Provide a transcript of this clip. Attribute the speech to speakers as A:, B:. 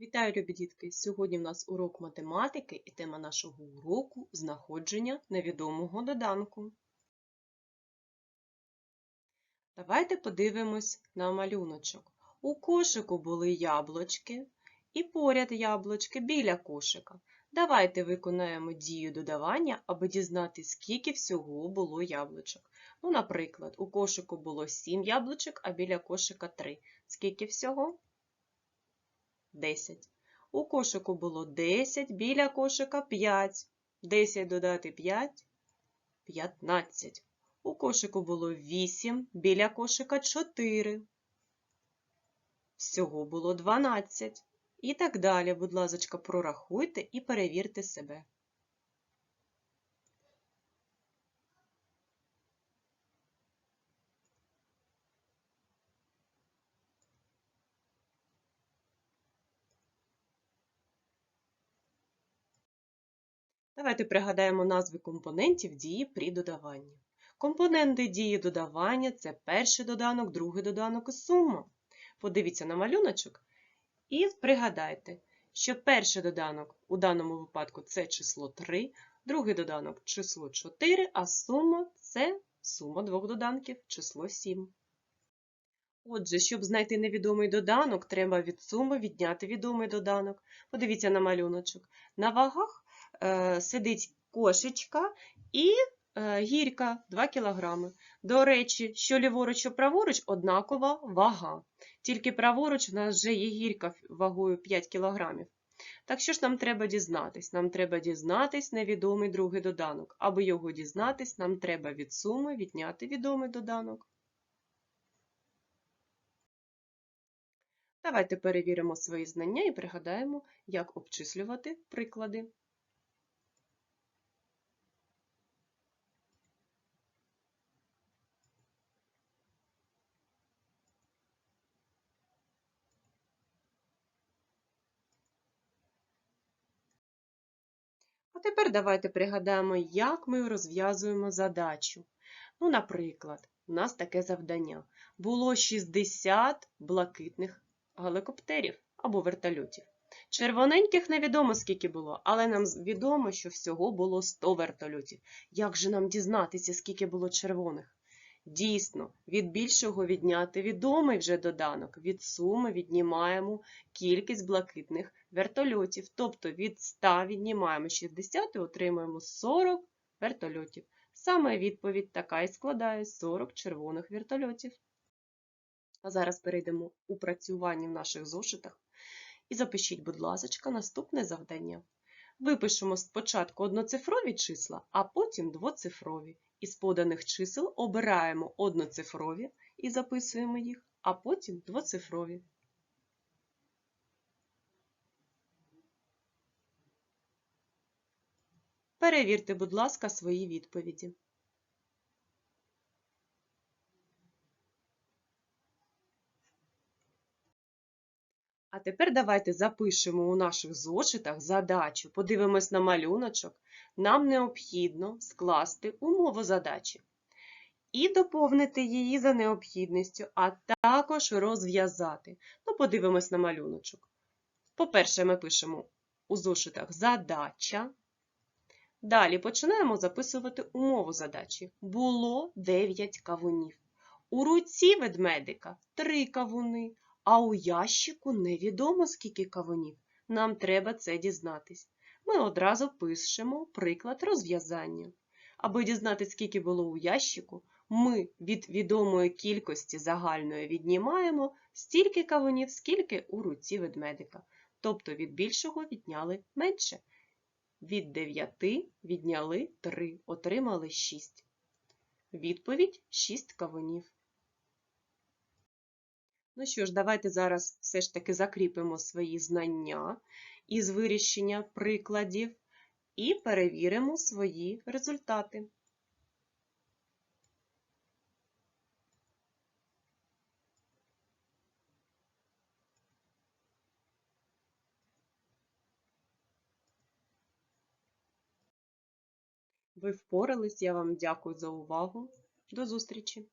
A: Вітаю, любі дітки! Сьогодні в нас урок математики і тема нашого уроку знаходження невідомого доданку. Давайте подивимось на малюночок. У кошику були яблучки і поряд яблучки біля кошика. Давайте виконаємо дію додавання, аби дізнатися, скільки всього було яблучок. Ну, наприклад, у кошику було 7 яблучок, а біля кошика 3. Скільки всього? 10. У кошику було 10, біля кошика 5. 10 додати 5 – 15. У кошику було 8, біля кошика 4. Всього було 12. І так далі, будь ласка, прорахуйте і перевірте себе. Давайте пригадаємо назви компонентів дії при додаванні. Компоненти дії додавання це перший доданок, другий доданок і сума. Подивіться на малюночок і пригадайте, що перший доданок у даному випадку це число 3, другий доданок число 4, а сума це сума двох доданків число 7. Отже, щоб знайти невідомий доданок, треба від суми відняти відомий доданок. Подивіться на малюночок. На вагах сидить кошечка і е, гірка 2 кг. До речі, що ліворуч, що праворуч однакова вага. Тільки праворуч у нас вже є гірка вагою 5 кг. Так що ж нам треба дізнатись? Нам треба дізнатись невідомий другий доданок. Аби його дізнатись, нам треба від суми відняти відомий доданок. Давайте перевіримо свої знання і пригадаємо, як обчислювати приклади. А тепер давайте пригадаємо, як ми розв'язуємо задачу. Ну, наприклад, у нас таке завдання. Було 60 блакитних гелікоптерів або вертольотів. Червоненьких невідомо скільки було, але нам відомо, що всього було 100 вертольотів. Як же нам дізнатися, скільки було червоних? Дійсно, від більшого відняти відомий вже доданок. Від суми віднімаємо кількість блакитних вертольотів. Тобто від 100 віднімаємо 60 і отримуємо 40 вертольотів. Саме відповідь така і складає 40 червоних вертольотів. А зараз перейдемо у працювання в наших зошитах. І запишіть, будь ласка, наступне завдання. Випишемо спочатку одноцифрові числа, а потім двоцифрові. Із поданих чисел обираємо одноцифрові і записуємо їх, а потім двоцифрові. Перевірте, будь ласка, свої відповіді. А тепер давайте запишемо у наших зошитах задачу, подивимось на малюночок. Нам необхідно скласти умову задачі і доповнити її за необхідністю, а також розв'язати. Ну, подивимось на малюночок. По-перше, ми пишемо у зошитах задача. Далі починаємо записувати умову задачі. Було 9 кавунів. У руці ведмедика 3 кавуни. А у ящику невідомо, скільки кавунів. Нам треба це дізнатись. Ми одразу пишемо приклад розв'язання. Аби дізнатися, скільки було у ящику, ми від відомої кількості загальної віднімаємо стільки кавунів, скільки у руці ведмедика. Тобто від більшого відняли менше. Від 9 відняли 3, отримали 6. Відповідь 6 кавунів. Ну що ж, давайте зараз все ж таки закріпимо свої знання із вирішення прикладів і перевіримо свої результати. Ви впорались, я вам дякую за увагу. До зустрічі!